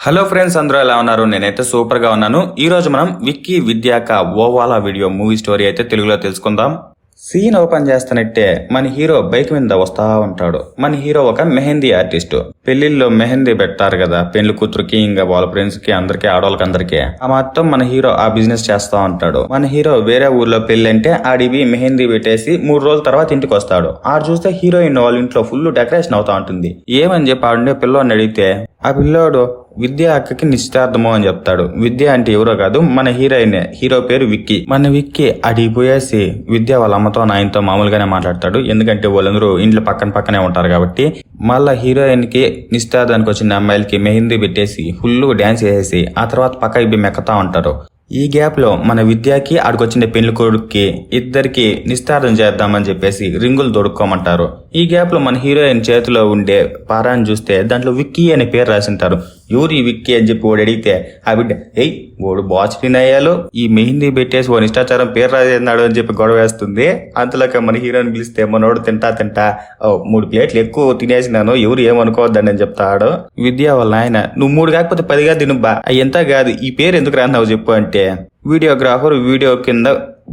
Hello friends అందరూ ఎలా ఉన్నారు? నేనైతే సూపర్గా ఉన్నాను. ఈ రోజు మనం విక్కీ విద్యాక ఓవాలా వీడియో మూవీ స్టోరీ అయితే తెలుగులో తెలుసుకుందాం. సీన్ ఓపెన్ చేస్తానంటే మన హీరో బైక్ మీద వస్తా ఉంటాడు. మన హీరో ఒక మెహందీ ఆర్టిస్ట్. పెళ్ళిల్లో మెహందీ పెడతారు కదా పెళ్ళి కూతురుకి ఇంకా వాళ్ళ ఫ్రెండ్స్కి అందరికి ఆడవాళ్ళకి అందరికి ఆ మొత్తం మన హీరో ఆ బిజినెస్ చేస్తా ఉంటాడు. మన హీరో వేరే ఊర్లో పెళ్ళి అంటే ఆడివి మెహందీ పెట్టేసి మూడు రోజుల తర్వాత ఇంటికి వస్తాడు. ఆడు చూస్తే హీరోయిన్ వాళ్ళ ఇంట్లో ఫుల్ డెకరేషన్ అవుతా ఉంటుంది. ఏమని చెప్పి ఆడుండే పిల్లని అడిగితే ఆ పిల్లోడు విద్య అక్కకి నిశ్చితార్థము అని చెప్తాడు. విద్య అంటే ఎవరో కాదు మన హీరోయిన్. హీరో పేరు విక్కీ. మన విక్కీ అడిగి పోయేసి విద్య వాళ్ళ అమ్మతో నాయనతో మామూలుగానే మాట్లాడతాడు. ఎందుకంటే వాళ్ళందరూ ఇంట్లో పక్కన పక్కనే ఉంటారు కాబట్టి మళ్ళా హీరోయిన్కి నిశ్చితార్థానికి వచ్చిన అమ్మాయిలకి మెహందీ పెట్టేసి ఫుల్ డ్యాన్స్ వేసేసి ఆ తర్వాత పక్కకి మెక్కతా ఉంటారు. ఈ గ్యాప్లో మన విద్యాకి ఆడికొచ్చిన పెళ్ళి కొడుక్కి ఇద్దరికి నిస్తార్థం చేద్దామని చెప్పేసి రింగులు దొడుక్కోమంటారు. ఈ గ్యాప్లో మన హీరోయిన్ చేతిలో ఉండే పారాన్ని చూస్తే దాంట్లో విక్కీ అనే పేరు రాసింటారు. ఎవరు ఈ విక్కీ అని చెప్పి వాడు అడిగితే ఆ బిడ్డ ఏయ్ వాడు బాచ్ అయ్యాలు ఈ మెహిందీ పెట్టేసి వాడు ఇష్టాచారం పేరు రాసేన్నాడు అని చెప్పి గొడవ వేస్తుంది. అంతలోక మన హీరోని పిలిస్తే మనోడు తింటా తింటా. "ఓ, మూడు ప్లేట్లు ఎక్కువ తినేసినాను ఎవరు ఏమనుకోవద్దని అని చెప్తాడు. విద్య వాళ్ళ ఆయన నువ్వు మూడు కాకపోతే పదిగా తినుబ్బా ఎంత కాదు ఈ పేరు ఎందుకు రాన్నావు చెప్పు అంటే వీడియోగ్రాఫర్ వీడియో కింద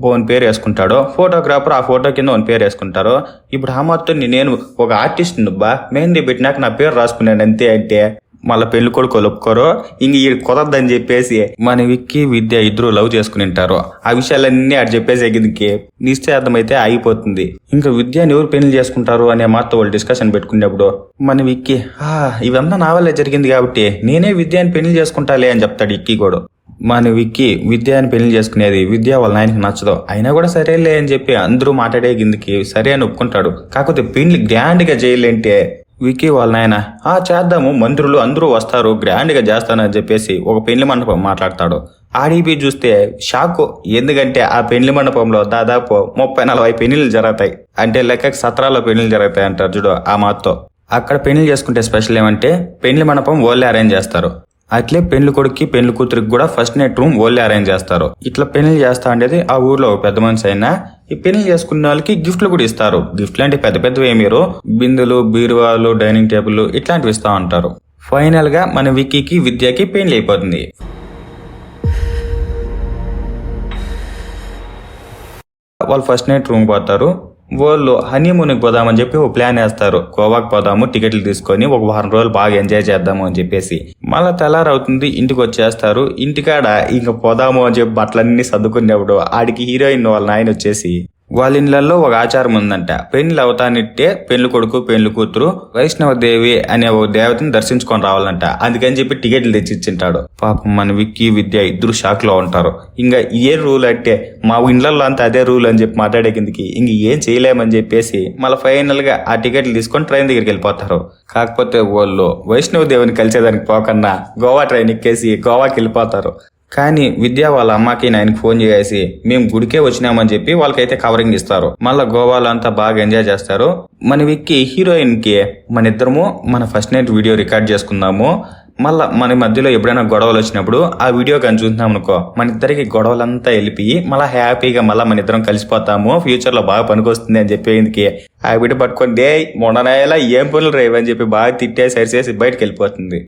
ఓన్ పేరు వేసుకుంటాడు. ఫోటోగ్రాఫర్ ఆ ఫోటో కింద ఓన్ పేరు వేసుకుంటారు. ఇప్పుడు ఆ మొత్తం నేను ఒక ఆర్టిస్ట్ నువ్వు మెహందీ పెట్టినాక నా పేరు రాసుకున్నాను అంతే అంటే మళ్ళీ పెళ్ళి కొడుకు ఒప్పుకోరు ఇంక ఈ కుదరదని చెప్పేసి మన విక్కి విద్య ఇద్దరు లవ్ చేసుకుని ఉంటారు. ఆ విషయాలన్నీ ఆడు చెప్పేసి కిందకి నిశ్చయార్థం అయితే ఆగిపోతుంది. ఇంకా విద్యని ఎవరు పెళ్ళి చేసుకుంటారు అనే మాతో వాళ్ళు డిస్కషన్ పెట్టుకునేప్పుడు మన విక్కి "ఆ, ఇవంతా నా వల్లే జరిగింది కాబట్టి నేనే విద్యని పెళ్ళి చేసుకుంటాలే అని చెప్తాడు ఇక్కి కూడా. మన విక్కి విద్యాని పెళ్ళి చేసుకునేది విద్య వాళ్ళ నాయనకి నచ్చదు. అయినా కూడా సరేలే అని చెప్పి అందరూ మాట్లాడే కిందకి సరే అని ఒప్పుకుంటాడు. కాకపోతే పెళ్ళి గ్రాండ్గా చేయలేంటే చేయాలంటే వికీ వాళ్ళ నాయన ఆ చేద్దాము మంత్రులు అందరూ వస్తారు గ్రాండ్గా చేస్తానని చెప్పేసి ఒక పెళ్ళి మండపం మాట్లాడతాడు. ఆడిపి చూస్తే షాక్ ఎందుకంటే ఆ పెళ్ళి మండపంలో దాదాపు ముప్పై నలభై పెళ్ళిళ్ళు జరుగుతాయి. అంటే లెక్కకి సత్రాల్లో పెళ్ళిళ్ళు జరుగుతాయి అంటారు చూడు ఆ మాతో అక్కడ పెళ్ళి చేసుకుంటే స్పెషల్ ఏమంటే పెళ్ళి మండపం ఓళ్ళే అరేంజ్ చేస్తారు. అట్లే పెళ్ళి కొడుక్కి పెళ్ళి కూతురికి కూడా ఫస్ట్ నైట్ రూమ్ ఓళ్ళే అరేంజ్ చేస్తారు. ఇట్లా పెళ్ళి చేస్తా ఉండేది ఆ ఊర్లో ఒక పెద్ద మనిషి అయినా ఈ పెళ్ళి చేసుకున్న వాళ్ళకి గిఫ్ట్లు కూడా ఇస్తారు. గిఫ్ట్లు అంటే పెద్ద పెద్దవి ఏమీరు బిందులు బీరువాలు డైనింగ్ టేబుల్ ఇట్లాంటివి ఇస్తా ఉంటారు. ఫైనల్గా మన విక్కీకి విద్యకి పెళ్ళి అయిపోతుంది. వాళ్ళు ఫస్ట్ నైట్ రూమ్ పోతారు. వాళ్ళు హనీమూన్కి పోదామని చెప్పి ఒక ప్లాన్ వేస్తారు. గోవాకి పోదాము టికెట్లు తీసుకొని ఒక వారం రోజులు బాగా ఎంజాయ్ చేద్దాము అని చెప్పేసి. మళ్ళీ తెల్లారవుతుంది ఇంటికి వచ్చేస్తారు. ఇంటికాడ ఇంక పోదాము అని చెప్పి బట్టలన్నీ సర్దుకునేప్పుడు ఆడికి హీరోయిన్ వాళ్ళ నాయన వచ్చేసి వాళ్ళ ఇళ్ళలో ఒక ఆచారం ఉందంట. పెళ్ళి అవుతానిట్టే పెళ్ళి కొడుకు పెళ్ళి కూతురు వైష్ణవ దేవి అనే ఒక దేవతని దర్శించుకొని రావాలంట. అందుకని చెప్పి టికెట్లు తెచ్చిచ్చింటాడు. పాపం మన విక్కీ విద్య ఇద్దరు షాక్లో ఉంటారు. ఇంకా ఏ రూల్ అంటే మా ఇండ్లలో అంతా అదే రూల్ అని చెప్పి మాట్లాడే కిందకి ఇంక ఏం చేయలేమని చెప్పేసి మళ్ళీ ఫైనల్గా ఆ టికెట్లు తీసుకొని ట్రైన్ దగ్గరికి వెళ్ళిపోతారు. కాకపోతే వాళ్ళు వైష్ణవ దేవిని కలిసేదానికి పోకన్నా గోవా ట్రైన్ ఎక్కేసి గోవాకి వెళ్ళిపోతారు. కానీ విద్య వాళ్ళ అమ్మకి నాయనకి ఫోన్ చేసి మేము గుడికే వచ్చినామని చెప్పి వాళ్ళకైతే కవరింగ్ ఇస్తారు. మళ్ళీ గోవాలో అంతా బాగా ఎంజాయ్ చేస్తారు. మన విక్కి హీరోయిన్కి మన ఇద్దరము మన ఫస్ట్ నైట్ వీడియో రికార్డ్ చేసుకుందాము. మళ్ళా మన మధ్యలో ఎప్పుడైనా గొడవలు వచ్చినప్పుడు ఆ వీడియో కానీ చూసినాం అనుకో మన ఇద్దరికి గొడవలంతా వెళ్ళిపోయి మళ్ళీ హ్యాపీగా మళ్ళీ మన ఇద్దరం కలిసిపోతాము. ఫ్యూచర్లో బాగా పనికొస్తుంది అని చెప్పేందుకు ఆ వీడియో పట్టుకొని డే మొన్ననేలా ఏం పనులు రేవని చెప్పి బాగా తిట్టేసి సరిచేసి బయటకు వెళ్ళిపోతుంది.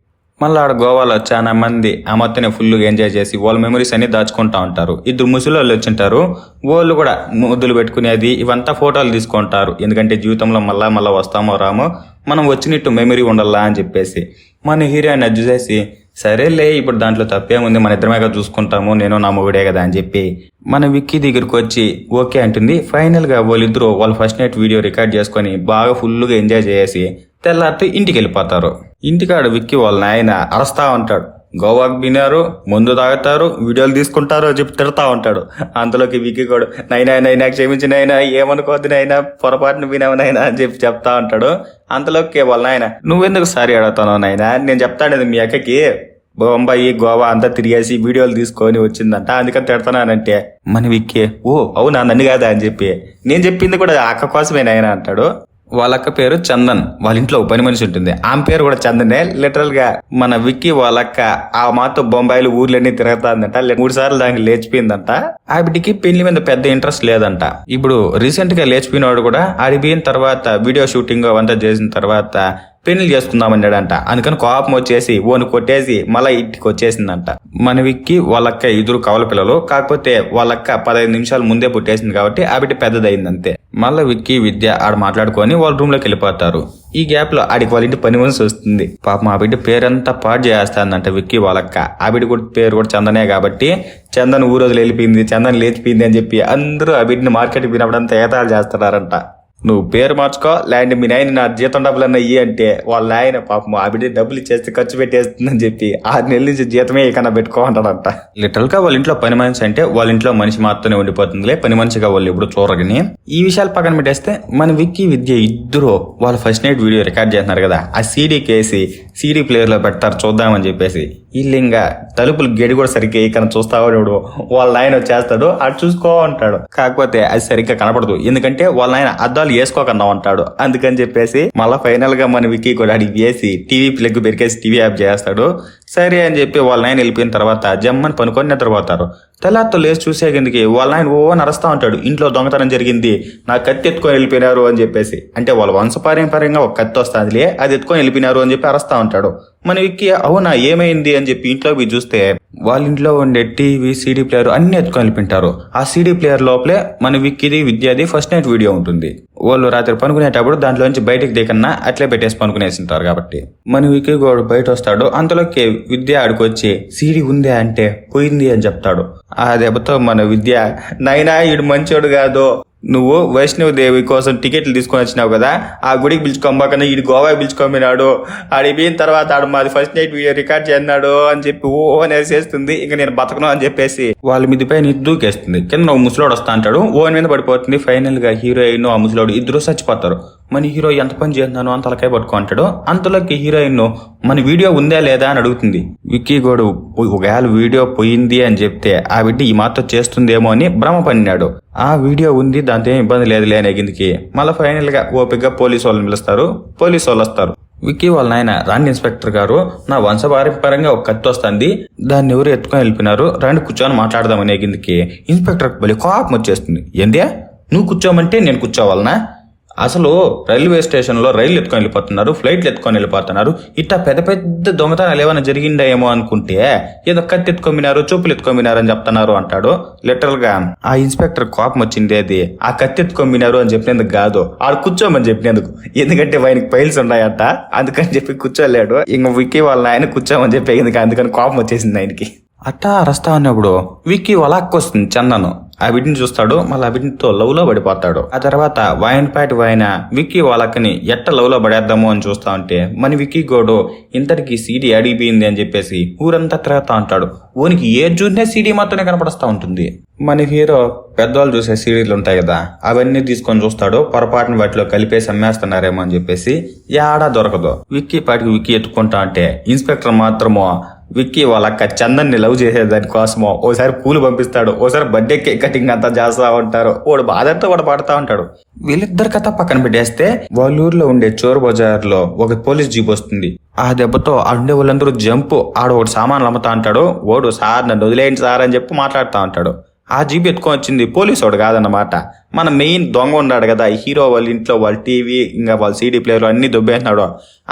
మళ్ళీ ఆడ గోవాలో చాలా మంది ఆ మొత్తం ఫుల్గా ఎంజాయ్ చేసి వాళ్ళ మెమరీస్ అన్ని దాచుకుంటా ఉంటారు. ఇద్దరు ముసలి వాళ్ళు వచ్చింటారు వాళ్ళు కూడా ముద్దులు పెట్టుకునేది ఇవంతా ఫోటోలు తీసుకుంటారు. ఎందుకంటే జీవితంలో మళ్ళా మళ్ళా వస్తామో రామో మనం వచ్చినట్టు మెమరీ ఉండాలా అని చెప్పేసి. మన హీరోయిన్ అది చూసేసి సరేలే ఇప్పుడు దాంట్లో తప్పేముంది? మన ఇద్దరమేగా చూసుకుంటాము. నేను నా మొగుడే కదా అని చెప్పి మన విక్కీ దగ్గరికి వచ్చి ఓకే అంటుంది. ఫైనల్గా వాళ్ళిద్దరూ వాళ్ళ ఫస్ట్ నైట్ వీడియో రికార్డ్ చేసుకొని బాగా ఫుల్గా ఎంజాయ్ చేసి తెల్లారితే ఇంటికి వెళ్ళిపోతారు. ఇంటికాడ విక్కి వాళ్ళ నాయన అరస్తా ఉంటాడు. గోవాకు వినారు ముందు తాగుతారు వీడియోలు తీసుకుంటారు చెప్పి తిడతా ఉంటాడు. అంతలోకి విక్కి కూడా నైనా నైనా క్షమించిన నైనా ఏమనుకోవద్దు నైనా పొరపాటున వినవనైనా అని చెప్పి చెప్తా ఉంటాడు. అంతలోకి వాళ్ళ నాయన నువ్వెందుకు సారీ అడుగుతాను నాయనా? నేను చెప్తాను మీ అక్కకి. బొంబాయి గోవా అంతా తిరిగేసి వీడియోలు తీసుకొని వచ్చిందంట. అందుకని తిడతానంటే మన విక్కే ఓ అవునా? నన్ను కాదా? అని చెప్పి. నేను చెప్పింది కూడా అక్క కోసమే నాయన అంటాడు. వాళ్ళక్క పేరు చందన్. వాళ్ళ ఇంట్లో పని మనిషి ఉంటుంది. ఆమె పేరు కూడా చందనే. లిటరల్గా మన విక్కీ వాళ్ళక్క ఆ మాతో బొంబాయిలు ఊర్లన్నీ తిరుగుతాందంట. మూడు సార్లు దానికి లేచిపోయిందంట. ఆ బిడ్డకి పెళ్ళి మీద పెద్ద ఇంట్రెస్ట్ లేదంట. ఇప్పుడు రీసెంట్గా లేచిపోయినవాడు కూడా ఆడిపోయిన తర్వాత వీడియో షూటింగ్ అవంతా చేసిన తర్వాత పెళ్ళి చేసుకుందామన్నాడంట అందుకని కోపం వచ్చేసి ఓను కొట్టేసి మళ్ళా ఇంటికి వచ్చేసిందంట. మన విక్కి వాళ్ళక్క ఇద్దరు కవల పిల్లలు. కాకపోతే వాళ్ళక్క పదహైదు నిమిషాలు ముందే పుట్టేసింది కాబట్టి ఆ బిడ్డ పెద్దదైంది అంతే. మళ్ళా విక్కి విద్య ఆడ మాట్లాడుకొని వాళ్ళ రూమ్లోకి వెళ్ళిపోతారు. ఈ గ్యాప్లో ఆడికి వాళ్ళ ఇంటి పని మనిషి వస్తుంది. పాపం ఆ బిడ్డ పేరంతా పాడు చేస్తానంట విక్కి వాళ్ళక్క. ఆ బిడ్డ కూడా పేరు కూడా చందనే కాబట్టి చందన్ ఊరోజులు వెళ్ళిపోయింది చందన్ లేచిపోయింది అని చెప్పి అందరూ ఆ బిడ్డని మార్కెట్కి పోయినప్పుడంతా ఏతాలు చేస్తున్నారంట. నువ్వు పేరు మార్చుకో లేదంటే మీ నాయన నా జీతం డబ్బులన్నా ఇయ్యి అంటే వాళ్ళ నాయన పాపం ఆ బిడ్డ డబ్బులు ఇచ్చేస్తే ఖర్చు పెట్టేస్తుందని చెప్పి ఆరు నెలల నుంచి జీతమే ఏకన్నా పెట్టుకో అంటాడంట లిటరల్గా వాళ్ళ ఇంట్లో పని మనిషి అంటే వాళ్ళ ఇంట్లో మనిషి మాత్రమే ఉండిపోతుందిలే పని మనిషిగా వాళ్ళు ఎప్పుడు చూరగని ఈ విషయాలు పక్కన పెట్టేస్తే మన విక్కీ విద్య ఇద్దరు వాళ్ళ ఫస్ట్ నైట్ వీడియో రికార్డ్ చేస్తున్నారు కదా ఆ సీడీ కేసి సీడీ ప్లేయర్లో పెడతారు చూద్దామని చెప్పేసి. వీళ్ళు తలుపులు గడి కూడా సరిగ్గా ఇక్కడ చూస్తావో చూడు వాళ్ళ నాయన వచ్చేస్తాడు అటు చూసుకో అంటాడు. కాకపోతే అది సరిగ్గా కనపడదు. ఎందుకంటే వాళ్ళ నాయన అద్దాలు వేసుకోకుండా ఉంటాడు. అందుకని చెప్పేసి మళ్ళీ ఫైనల్గా మన విక్కీ కూడా అడిగి వేసి టీవీ ప్లగ్ పెరికేసి టీవీ యాప్ చేస్తాడు. సరే అని చెప్పి వాళ్ళ నాయన వెళ్ళిపోయిన తర్వాత జమ్మని పనుకొని నిద్రపోతారు. తెల్లారితో లేచి చూసే కిందకి వాళ్ళ నాయన ఓ నరస్తా ఉంటాడు. ఇంట్లో దొంగతనం జరిగింది. నా కత్తి ఎత్తుకొని వెళ్ళిపోయినారు అని చెప్పేసి. అంటే వాళ్ళ వంశపారంపర్యంగా ఒక కత్తి వస్తుందిలే అది ఎత్తుకొని వెళ్ళిపోయినారు అని చెప్పి అరస్తా ఉంటాడు. మన విక్కీ అవునా ఏమైంది అని చెప్పి ఇంట్లో పోయి చూస్తే వాళ్ళ ఇంట్లో ఉండే టీవీ సీడీ ప్లేయర్ అన్ని ఎత్తుకొని వెళ్ళిపోయింటారు. ఆ సీడీ ప్లేయర్ లోపలే మన విక్కీది విద్యాది ఫస్ట్ నైట్ వీడియో ఉంటుంది. వాళ్ళు రాత్రి పనుకునేటప్పుడు దాంట్లో నుంచి బయటకు దిగన్నా అట్లే పెట్టేసి పనుకునేసింటారు కాబట్టి. మన విక్కీ గోడు బయట వస్తాడు అంతలోకి విద్య ఆడుకొచ్చి సీడీ ఉందే అంటే పోయింది అని చెప్తాడు. ఆ దెబ్బతో మన విద్య నైనా ఈడు మంచోడు కాదు నువ్వు వైష్ణవ దేవి కోసం టికెట్లు తీసుకొని వచ్చినావు కదా ఆ గుడికి పిలుచుకోమాకన్నా ఈడు గోవాకి పిలుచుకోమినాడు ఆడిపోయిన తర్వాత ఆడు మాది ఫస్ట్ నైట్ వీడియో రికార్డ్ చేస్తున్నాడు అని చెప్పి ఓ అనేసేస్తుంది ఇంకా నేను బతకను అని చెప్పేసి. వాళ్ళ మీద పైన దూకేస్తుంది. కింద ఒక ముసలోడు వస్తా అంటాడు. ఓన్ మీద పడిపోతుంది. ఫైనల్గా హీరోయిన్ ఆ ముసలోడు ఇద్దరు చచ్చిపోతారు. మన హీరో ఎంత పని చేస్తున్నాను అని తలకాయ పట్టుకుంటాడు అంతలోకి హీరోయిన్ మన వీడియో ఉందా లేదా? అని అడుగుతుంది. విక్కీ గోడు ఒకవేళ వీడియో పోయింది అని చెప్తే ఆ బిడ్డ ఈ మాతో చేస్తుందేమో అని భ్రమ పడినాడు. ఆ వీడియో ఉంది దాంతో ఏం ఇబ్బంది లేదు లేని కిందికి మళ్ళీ ఫైనల్గా ఓపిక పోలీసు వాళ్ళని పిలుస్తారు. పోలీసు వాళ్ళు వస్తారు. విక్కీ వాళ్ళ నాయన రాండి ఇన్స్పెక్టర్ గారు. నా వంశపారంపరంగా ఒక కత్తి వస్తుంది. దాన్ని ఎవరు ఎత్తుకొని వెళ్ళిపోయినారు. రాండి కూర్చొని మాట్లాడదాం అనే కిందికి ఇన్స్పెక్టర్ బలి కోపం వచ్చేస్తుంది. ఏందే? నువ్వు కూర్చోమంటే నేను కూర్చోవాలనా? అసలు రైల్వే స్టేషన్లో రైలు ఎత్తుకొని వెళ్ళిపోతున్నారు ఫ్లైట్లు ఎత్తుకొని వెళ్ళిపోతున్నారు. ఇట్లా పెద్ద పెద్ద దొంగతనాలు ఏమైనా జరిగిందాయేమో అనుకుంటే ఏదో కత్తి ఎత్తుకొమ్మినారు చూపులు ఎత్తుకొమ్మినారు అని చెప్తున్నారు అంటాడు. లిటరల్గా ఆ ఇన్స్పెక్టర్ కోపం వచ్చింది అది. ఆ కత్తి ఎత్తుకొమ్మినారు అని చెప్పినందుకు కాదు ఆడు కూర్చోమని చెప్పినందుకు. ఎందుకంటే ఆయనకి పైల్స్ ఉన్నాయట అందుకని చెప్పి కూర్చోలేడు. ఇంక విక్కీ వాళ్ళ ఆయన కూర్చోమని చెప్పి ఎందుకు అందుకని కోపం వచ్చేసింది ఆయనకి. అట్టా రస్తా ఉన్నప్పుడు విక్కీ వలాక్కొస్తుంది చందను. ఆ చూస్తాడు మళ్ళీ ఆ లవ్లో పడిపోతాడు. ఆ తర్వాత వాయనపాటి వాయన విక్కీ వాళ్ళకని ఎట్ట లవ్లో పడేద్దాము అని చూస్తా ఉంటే మన విక్కీ గోడు ఇంతటికి సీడీ అడిగిపోయింది అని చెప్పేసి ఊరంతా తిరగతా ఉంటాడు. ఊనికి ఏ చూసినా సీడీ మాత్రమే కనపడస్తా ఉంటుంది. మన హీరో పెద్దవాళ్ళు చూసే సీడీలు ఉంటాయి కదా అవన్నీ తీసుకొని చూస్తాడు పొరపాటున వాటిలో కలిపేసి అమ్మేస్తున్నారేమో అని చెప్పేసి యాడా దొరకదు. విక్కీ పాటికి విక్కీ ఎత్తుకుంటా అంటే ఇన్స్పెక్టర్ మాత్రమో విక్కీ వాళ్ళక్క చందన్ని లవ్ చేసేదాని కోసమో ఓసారి పూలు పంపిస్తాడు. ఓసారి బర్త్డే కేక్ కటింగ్ అంతా చేస్తా ఉంటారు. వాడు బాధతో వాడు పాడుతూ ఉంటాడు. వీళ్ళిద్దరి కథ పక్కన పెట్టేస్తే వాళ్ళ ఊర్లో ఉండే చోర్ బజార్లో ఒక పోలీస్ జీప్ వస్తుంది. ఆ దెబ్బతో ఉండే వాళ్ళందరూ జంప్ ఆడు ఒకటి సామాన్లు అమ్ముతా అంటాడు ఓడు సార్ నన్ను వదిలేయండి సార్ అని చెప్పి మాట్లాడుతూ ఉంటాడు. ఆ జీప్ ఎత్తుకొని వచ్చింది పోలీసు వాడు కాదన్నమాట. మన మెయిన్ దొంగ ఉన్నాడు కదా హీరో వాళ్ళ ఇంట్లో వాళ్ళ టీవీ ఇంకా వాళ్ళ సీడీ ప్లేయర్ అన్ని దొబ్బేస్తున్నాడు.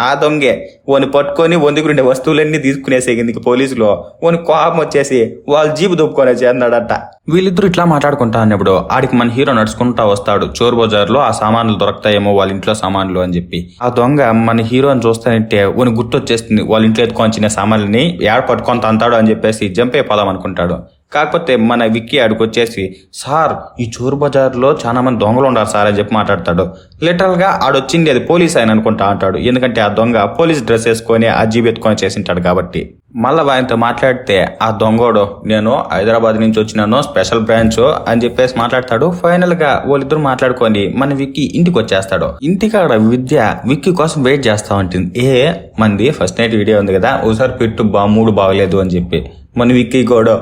ఆ దొంగే ఓని పట్టుకొని వందుకుండే వస్తువులన్నీ తీసుకునేసే కిందికి పోలీసులు. ఓని కోపం వచ్చేసి వాళ్ళ జీబు దొబ్బుకొని చేస్తున్నాడట వీళ్ళిద్దరు ఇట్లా మాట్లాడుకుంటా అన్నప్పుడు ఆడికి మన హీరో నడుచుకుంటా వస్తాడు. చోర్ బజార్లో ఆ సామాన్లు దొరుకుతాయేమో వాళ్ళ ఇంట్లో సామాన్లు అని చెప్పి. ఆ దొంగ మన హీరోని చూస్తానంటే ఓని గుర్తొచ్చేస్తుంది వాళ్ళ ఇంట్లో ఎత్తుకొని వచ్చిన సామాన్లని ఏడ పట్టుకొని తంతాడు అని చెప్పేసి జంప్ అయిపోదాం అనుకుంటాడు. కాకపోతే మన విక్కీ ఆడికొచ్చేసి సార్ ఈ చోరు బజార్లో చాలా మంది దొంగలు ఉన్నారు సార్ అని చెప్పి మాట్లాడతాడు. లిటరల్గా ఆడొచ్చింది అది పోలీస్ ఆయన అనుకుంటా అంటాడు. ఎందుకంటే ఆ దొంగ పోలీస్ డ్రెస్ వేసుకొని ఆ జీబీ ఎత్తుకొని చేసింటాడు కాబట్టి. మళ్ళీ ఆయనతో మాట్లాడితే ఆ దొంగోడు నేను హైదరాబాద్ నుంచి వచ్చినాను స్పెషల్ బ్రాంచ్ అని చెప్పేసి మాట్లాడతాడు. ఫైనల్గా వాళ్ళిద్దరు మాట్లాడుకొని మన విక్కీ ఇంటికి వచ్చేస్తాడు ఇంటికాడ విద్య విక్కీ కోసం వెయిట్ చేస్తా ఉంటుంది. ఏ మంది ఫస్ట్ నైట్ వీడియో ఉంది కదా ఒకసారి పెట్టు బా మూడు బాగలేదు అని చెప్పి. మన విక్కీ కూడా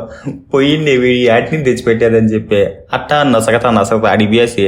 పోయిండే వీడి యాటిని తెచ్చిపెట్టేదని చెప్పి అట్టా నసగతా నసగతా అడిగేసి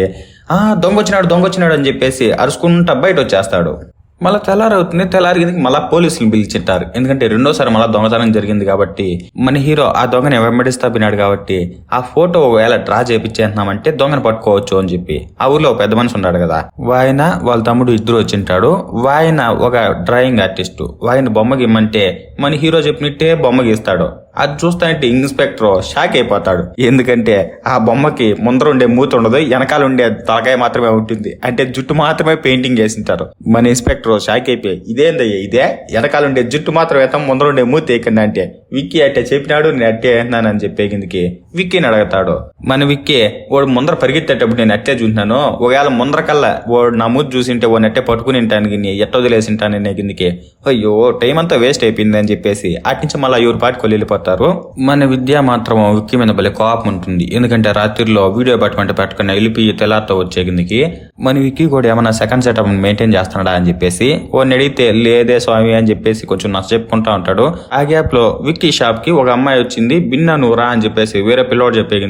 ఆ దొంగ వచ్చినాడు దొంగ వచ్చినాడు అని చెప్పేసి అరుచుకుంటా బయట వచ్చేస్తాడు మళ్ళీ తెల్లారవుతుంది తెల్లారి కిందకి మళ్ళీ పోలీసులు పిలిచింటారు ఎందుకంటే రెండోసారి మళ్ళీ దొంగతనం జరిగింది కాబట్టి మన హీరో ఆ దొంగని వెంబడిస్తప్పినాడు కాబట్టి ఆ ఫోటో ఒకవేళ డ్రా చేపించేస్తున్నామంటే దొంగను పట్టుకోవచ్చు అని చెప్పి. ఆ ఊర్లో ఒక పెద్ద మనిషి ఉన్నాడు కదా వాయన వాళ్ళ తమ్ముడు ఇద్దరు వచ్చింటాడు వాయన ఒక డ్రాయింగ్ ఆర్టిస్ట్. వాయన బొమ్మ గీయమంటే మన హీరో చెప్పినట్టే బొమ్మ గీస్తాడు. అది చూస్తానంటే ఇన్స్పెక్టర్ షాక్ అయిపోతాడు. ఎందుకంటే ఆ బొమ్మకి ముందర ఉండే మూత ఉండదు వెనకాల ఉండే తలకాయ మాత్రమే ఉంటుంది. అంటే జుట్టు మాత్రమే పెయింటింగ్ చేసింటారు. మన ఇన్స్పెక్టర్ షాక్ అయిపోయి ఇదేందయ్యా ఇదే? వెనకాల ఉండే జుట్టు మాత్రం ముందర ఉండే మూత వేయకండి అంటే. విక్కీ అట్టే చెప్పినాడు నేను అట్టే అని చెప్పే కిందకి విక్కీని అడుగుతాడు. మన విక్కీ వాడు ముందర పరిగెత్తేటప్పుడు నేను అట్టే చూసినాను. ఒకవేళ ముందర కల్లా వాడు నా మూత చూసింటే వాడిని అట్టే పట్టుకుని ఉంటాను ఎట్ట వదిలేసింటాను నేను కిందకి అయ్యో టైం అంతా వేస్ట్ అయిపోయింది అని చెప్పేసి అట్నుంచి మళ్ళీ ఎవరు పాటికి వెళ్ళిపోతారు మన విద్య మాత్రం విక్కీ మీద భలే కోపం ఉంటుంది. ఎందుకంటే రాత్రిలో వీడియో పట్టమంటే పెట్టుకున్న వెళ్ళిపోయి తెల్లారితో వచ్చే కిందకి మన విక్కీ కూడా ఏమైనా సెకండ్ సెటప్ మెయింటైన్ చేస్తున్నాడా అని చెప్పేసి వాడిని అడిగితే లేదే స్వామి అని చెప్పేసి కొంచెం నచ్చ చెప్పుకుంటా ఉంటాడు. ఆ గ్యాప్లో విక్కీ షాప్కి ఒక అమ్మాయి వచ్చింది బిన్నా నువ్వు రా అని చెప్పేసి వేరే పిల్లోడు చెప్పే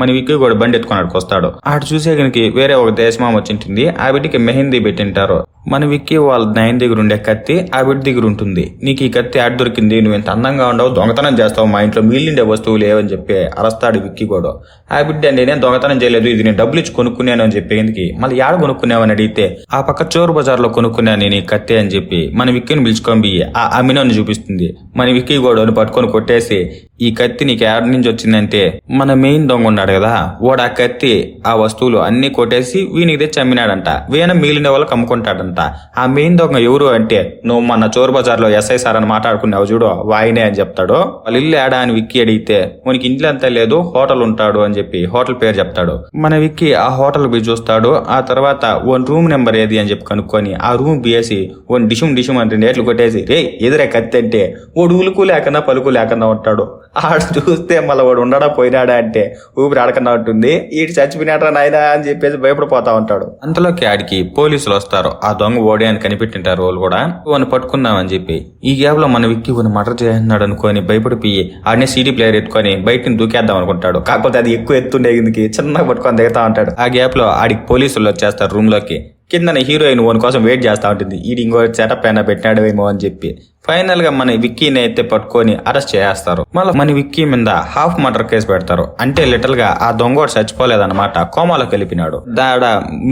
మన విక్కీ కూడా బండి ఎత్తుకొని వస్తాడు. ఆడు చూసే గినికి వేరే ఒక దేశమామ వచ్చింటుంది ఆ బిడ్డకి మెహందీ పెట్టింటారు మన విక్కీ వాళ్ళ నయన్ దగ్గర ఉండే కత్తి ఆ బిడ్డ దగ్గర ఉంటుంది. నీకు ఈ కత్తి ఆడ దొరికింది నువ్వు ఎంత అందంగా ఉండవు దొంగతనం చేస్తావు మా ఇంట్లో మిగిలిండే వస్తువులు లేవని చెప్పి అరస్తాడు విక్కి కూడా. ఆ బిడ్డ అండి నేను దొంగతనం చేయలేదు ఇది నేను డబ్బులు ఇచ్చి కొనుక్కున్నాను అని చెప్పేందుకు మళ్ళీ యాడ కొనుక్కున్నావని అడిగితే ఆ పక్క చోరు బజార్లో కొనుక్కున్నాను నేను కత్తి అని చెప్పి మన విక్కిని పిలుచుకొని ఆ అమినోని చూపిస్తుంది. మన విక్కీ కూడా పట్టుకొని కొట్టేసి ఈ కత్తి నీకు ఏడ నుంచి వచ్చిందంటే మన మెయిన్ దొంగ ఉన్నాడు కదా వాడు ఆ కత్తి ఆ వస్తువులు అన్ని కొట్టేసి వీనికి తెచ్చి అమ్మినాడంట. వీణ మిగిలిన వాళ్ళకి అమ్ముకుంటాడంట ఆ మెయిన్ దొంగ ఎవరు అంటే నువ్వు మన చోరు బజార్లో ఎస్ఐ సార్ అని మాట్లాడుకున్నావు చూడు వాయినే అని చెప్తాడు. వాళ్ళ ఇల్లు ఏడా అని విక్కీ అడిగితే మనకి ఇంట్లో అంతా లేదు హోటల్ ఉంటాడు అని చెప్పి హోటల్ పేరు చెప్తాడు. మన విక్కీ ఆ హోటల్ పోయి చూస్తాడు. ఆ తర్వాత వన్ రూమ్ నెంబర్ ఏది అని చెప్పి కనుక్కొని ఆ రూమ్ బీసి వన్ డిషుమ్ డిషుమ్ అంటే నేట్లు కొట్టేసి రే ఎదురే కత్తి అంటే ఓ ఉలుకు లేకన్నా పలుకు లేకన్నా ఉంటాడు. ఆడు చూస్తే మళ్ళీ వాడు ఉండడా పోయినాడా అంటే ఊపిరి ఆడకన్నా ఉంటుంది. ఈడు చచ్చిపోయినాడరా నాయనా అని చెప్పేసి భయపడిపోతా ఉంటాడు. అంతలోకి ఆడికి పోలీసులు వస్తారు. ఆ దొంగ ఓడి అని కనిపెట్టింటారు వాళ్ళు కూడా. వాడిని పట్టుకుందామని చెప్పి ఈ గ్యాప్లో మన విక్కి వాడిని మర్డర్ చేస్తున్నాడు అనుకొని భయపడిపోయి ఆడనే సీడీ ప్లేయర్ ఎత్తుకొని బయటని దూకేద్దాం అనుకుంటాడు. కాకపోతే అది ఎక్కువ ఎత్తుండే కిందకి చిన్నగా పట్టుకొని దిగుతా ఉంటాడు. ఆ గ్యాప్లో ఆడికి పోలీసులు వచ్చేస్తారు రూమ్లోకి కిందన హీరోయిన్ ఓన్ కోసం వెయిట్ చేస్తా ఉంటుంది. ఈడు ఇంకో సెటప్ అయినా పెట్టినాడేమో అని చెప్పి. ఫైనల్గా మన విక్కీని అయితే పట్టుకొని అరెస్ట్ చేస్తారు మళ్ళీ మన విక్కీ మీద హాఫ్ మర్డర్ కేసు పెడతారు. అంటే లిటిల్గా ఆ దొంగోడు చచ్చిపోలేదన్నమాట. కోమాలోకి వెళ్ళిపోయినాడు దాడ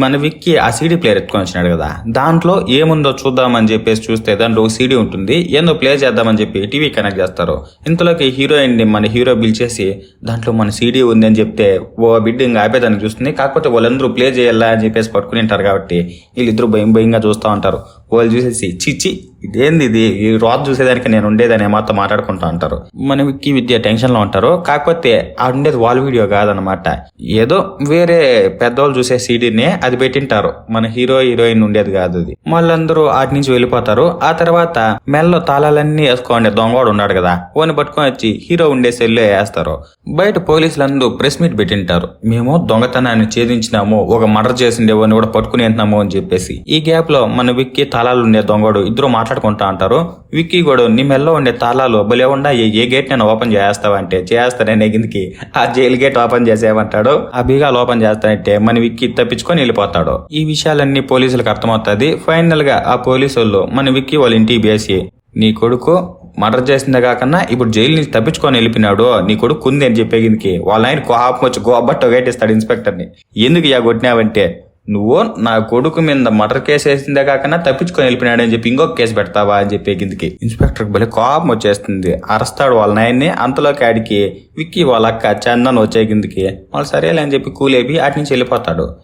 మన విక్కీ ఆ సీడీ ప్లేయర్ ఎత్తుకొని వచ్చినాడు కదా. దాంట్లో ఏముందో చూద్దామని చెప్పేసి చూస్తే దాంట్లో ఒక సీడీ ఉంటుంది. ఏందో ప్లే చేద్దామని చెప్పి టీవీ కనెక్ట్ చేస్తారు. ఇంతలోకి హీరోయిన్ని మన హీరో పిలిచేసి దాంట్లో మన సీడీ ఉంది అని చెప్తే ఓ బిడ్డ ఇంకా ఆపేదానికి చూస్తుంది. కాకపోతే వాళ్ళందరూ ప్లే చేయాలా అని చెప్పేసి పట్టుకుని ఉంటారు కాబట్టి వీళ్ళిద్దరు భయం భయంగా చూస్తూ ఉంటారు. వాళ్ళు చూసేసి చిచ్చి ఇదేంది ఇది? ఈ రాజు చూసేదానికి నేను ఉండేదని మాతో మాట్లాడుకుంటా ఉంటారు మన విక్కీ విద్య టెన్షన్లో ఉంటారు. కాకపోతే ఆ ఉండేది వాల్ వీడియో కాదనమాట ఏదో వేరే పెద్దవాళ్ళు చూసే సీడీని అది పెట్టింటారు. మన హీరో హీరోయిన్ ఉండేది కాదు అది. వాళ్ళందరూ ఆటి నుంచి వెళ్ళిపోతారు. ఆ తర్వాత మెల్లో తాళాలన్నీ వేసుకోండి దొంగవాడు ఉన్నాడు కదా. ఓని పట్టుకొని వచ్చి హీరో ఉండే సెల్లో వేస్తారు. బయట పోలీసులందరూ ప్రెస్ మీట్ పెట్టింటారు. మేము దొంగతనాన్ని ఛేదించినాము ఒక మర్డర్ చేసిండే వాడిని కూడా పట్టుకుని వెళ్తున్నాము అని చెప్పేసి. ఈ గ్యాప్లో మన విక్కీ తాళాలు ఉండే దొంగడు ఇద్దరు మాట్లాడుకుంటా అంటారు. విక్కీ కూడా నీ మెల్లో ఉండే తాళాలు భలే ఉండా ఏ గేట్ నేను ఓపెన్ చేస్తావంటే? చేస్తానే కిందకి ఆ జైలు గేట్ ఓపెన్ చేసేయమంటాడు. ఆ బీగాలు ఓపెన్ చేస్తానంటే మన విక్కీ తప్పించుకొని వెళ్ళిపోతాడు. ఈ విషయాలన్నీ పోలీసులకు అర్థమవుతుంది. ఫైనల్గా ఆ పోలీసు వాళ్ళు మన విక్కీ వాళ్ళ ఇంటికి వేసి నీ కొడుకు మర్డర్ చేసిందే కాకన్నా ఇప్పుడు జైలు నుంచి తప్పించుకొని వెళ్ళిపోయినాడు. నీ కొడుకు కుంది అని చెప్పే కిందకి వాళ్ళ ఆయన కోపం వచ్చి గోబట్ట వేటేస్తాడు ఇన్స్పెక్టర్ని. ఎందుకు ఇక కొట్టినావంటే నువ్వు నా కొడుకు మీద మర్డర్ కేసు వేసిందే కాకుండా తప్పించుకొని వెళ్ళిపోయినాడని అని చెప్పి ఇంకొక కేసు పెడతావా? అని చెప్పే కిందకి ఇన్స్పెక్టర్ భలే కోపం వచ్చేస్తుంది. అరస్తాడు వాళ్ళ నాయన్ని. అంతలోకి ఆడికి విక్కీ వాళ్ళ అక్క చందన్ వచ్చే కిందకి వాళ్ళు సరేలే అని చెప్పి కూలేపి అటు నుంచి వెళ్ళిపోతాడు.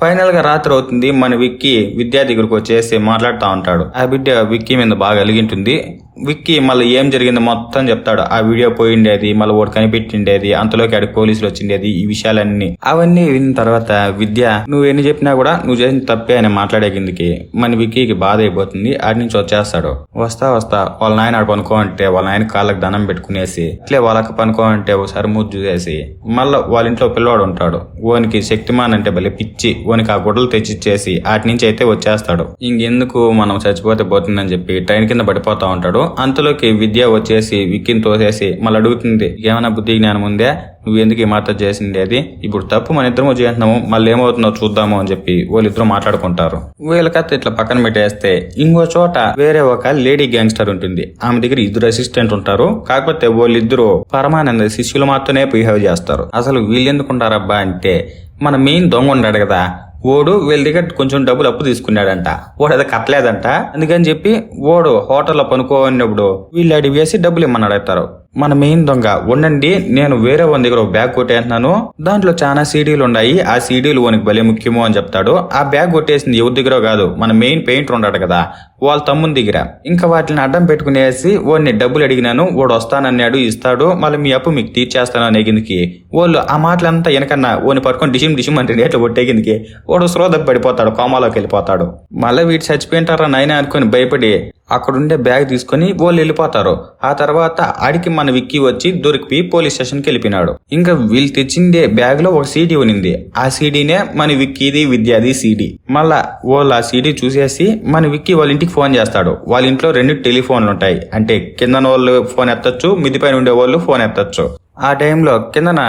ఫైనల్గా రాత్రి అవుతుంది. మన విక్కీ విద్యా దగ్గరకు వచ్చేసి మాట్లాడుతూ ఉంటాడు. ఆ బిడ్డ విక్కీ మీద బాగా అలిగింటుంది విక్కీ మళ్ళీ ఏం జరిగిందో మొత్తం చెప్తాడు. ఆ వీడియో పోయిండేది మళ్ళీ వాడు కనిపెట్టిండేది అంతలోకి ఆడికి పోలీసులు వచ్చిండేది ఈ విషయాలన్నీ. అవన్నీ విన్న తర్వాత విద్య నువ్వు ఎన్ని చెప్పినా కూడా నువ్వు చేసిన తప్పే అని మాట్లాడే కిందకి మన విక్కీకి బాధ అయిపోతుంది. ఆడి నుంచి వచ్చేస్తాడు. వస్తా వస్తా వాళ్ళ నాయన ఆడ పనుకో అంటే వాళ్ళ నాయన కాళ్ళకి దండం పెట్టుకునేసి ఇట్లే వాళ్ళకి పనుకో అంటే ఒకసారి ముద్దు చూసేసి మళ్ళీ వాళ్ళ ఇంట్లో పిల్లవాడు ఉంటాడు. ఓనికి శక్తిమాన్ అంటే భలే పిచ్చి ఓనికి ఆ గుడ్డలు తెచ్చిచ్చేసి ఆటి నుంచి అయితే వచ్చేస్తాడు. ఇంకెందుకు మనం చచ్చిపోతే పోతుందని చెప్పి ట్రైన్ కింద పడిపోతా ఉంటాడు. అంతలోకి విద్య వచ్చేసి విక్కిని తోసేసి మళ్ళీ అడుగుతుంది ఏమైనా బుద్ధి జ్ఞానం ఉందే? నువ్వు ఎందుకు ఈ మాట చేసింది అది? ఇప్పుడు తప్పు మన ఇద్దరము చేస్తున్నాము మళ్ళీ ఏమవుతుందో చూద్దాము అని చెప్పి వాళ్ళిద్దరూ మాట్లాడుకుంటారు. వీళ్ళకత్త ఇట్లా పక్కన పెట్టేస్తే ఇంకో చోట వేరే ఒక లేడీ గ్యాంగ్స్టర్ ఉంటుంది. ఆమె దగ్గర ఇద్దరు అసిస్టెంట్ ఉంటారు. కాకపోతే వాళ్ళిద్దరూ పరమానంద శిష్యులు మాత్రమే బిహేవ్ చేస్తారు. అసలు వీళ్ళు ఎందుకు అంటే మన మెయిన్ దొంగ ఉన్నాడు కదా ఓడు వీళ్ళ దగ్గర కొంచెం డబ్బులు అప్పు తీసుకున్నాడంట. వాడు అది కట్టలేదంట. అందుకని చెప్పి ఓడు హోటల్లో పనుకోనప్పుడు వీళ్ళు అడిగి వేసి డబ్బులు ఇమ్మని అడుగుతారు మన మెయిన్ దొంగ ఉండండి నేను వేరే వన్ దగ్గర ఒక బ్యాగ్ కొట్టేస్తున్నాను దాంట్లో చాలా సీడీలు ఉన్నాయి. ఆ సీడీలు వానికి భలే ముఖ్యము అని చెప్తాడు. ఆ బ్యాగ్ కొట్టేసింది ఎవరి దగ్గర కాదు మన మెయిన్ పెయింటర్ ఉన్నాడు కదా. వాళ్ళ తమ్ముని దగ్గర ఇంకా వాటిని అడ్డం పెట్టుకునేసి వాడిని డబ్బులు అడిగినాను వాడు వస్తానన్నాడు ఇస్తాడు మళ్ళీ మీ అప్పు మీకు తీర్చేస్తాను అనే కిందకి వాళ్ళు ఆ మాటలంతా వెనకన్నా ఓని పట్టుకొని డిషిమ్ డిషిమ్ అంటే ఎట్లా కొట్టే కిందకి వాడు శ్రోధకు పడిపోతాడు కోమాలోకి వెళ్ళిపోతాడు. మళ్ళీ వీడు చచ్చిపోయింటారా నాయన అనుకొని భయపడి అక్కడుండే బ్యాగ్ తీసుకొని వాళ్ళు వెళ్ళిపోతారు. ఆ తర్వాత ఆడికి మన విక్కి వచ్చి దొరికిపోయి పోలీస్ స్టేషన్కి వెళ్ళిపోయినాడు. ఇంకా వీళ్ళు తెచ్చిందే బ్యాగ్లో ఒక సీడీ ఉనింది ఆ సీడీనే మన విక్కీది విద్యాది సీడీ. మళ్ళా వాళ్ళు ఆ సీడీ చూసేసి మన విక్కీ వాళ్ళ ఇంటికి ఫోన్ చేస్తాడు. వాళ్ళ ఇంట్లో రెండు టెలిఫోన్లు ఉంటాయి. అంటే కిందన వాళ్ళు ఫోన్ ఎత్తచ్చు మిది పైన ఉండే వాళ్ళు ఫోన్ ఎత్తచ్చు. ఆ టైంలో కిందన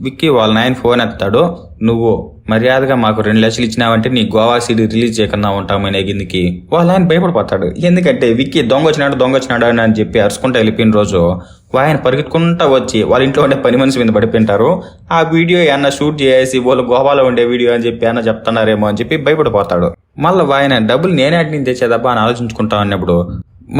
విక్కీ వాళ్ళ నాయన ఫోన్ ఎత్తాడు. నువ్వు మర్యాదగా మాకు రెండు లక్షలు ఇచ్చినావంటే నీ గోవా సీడీ రిలీజ్ చేయకుండా ఉంటామనే కిందికి వాళ్ళ ఆయన భయపడిపోతాడు. ఎందుకంటే విక్కీ దొంగ వచ్చినాడు దొంగ వచ్చినాడు అని అని చెప్పి అరుచుకుంటూ వెళ్ళిపోయిన రోజు ఆయన పరిగెత్తుకుంటా వచ్చి వాళ్ళ ఇంట్లో ఉండే పని మనిషి మీద పడిపోయింటారు. ఆ వీడియో ఏమన్నా షూట్ చేసి వాళ్ళు గోవాలో ఉండే వీడియో అని చెప్పి అన్న చెప్తున్నారేమో అని చెప్పి భయపడిపోతాడు. మళ్ళీ ఆయన డబ్బులు నేనే అటు నుంచి తెచ్చేదబ్బా అని ఆలోచించుకుంటా ఉన్నప్పుడు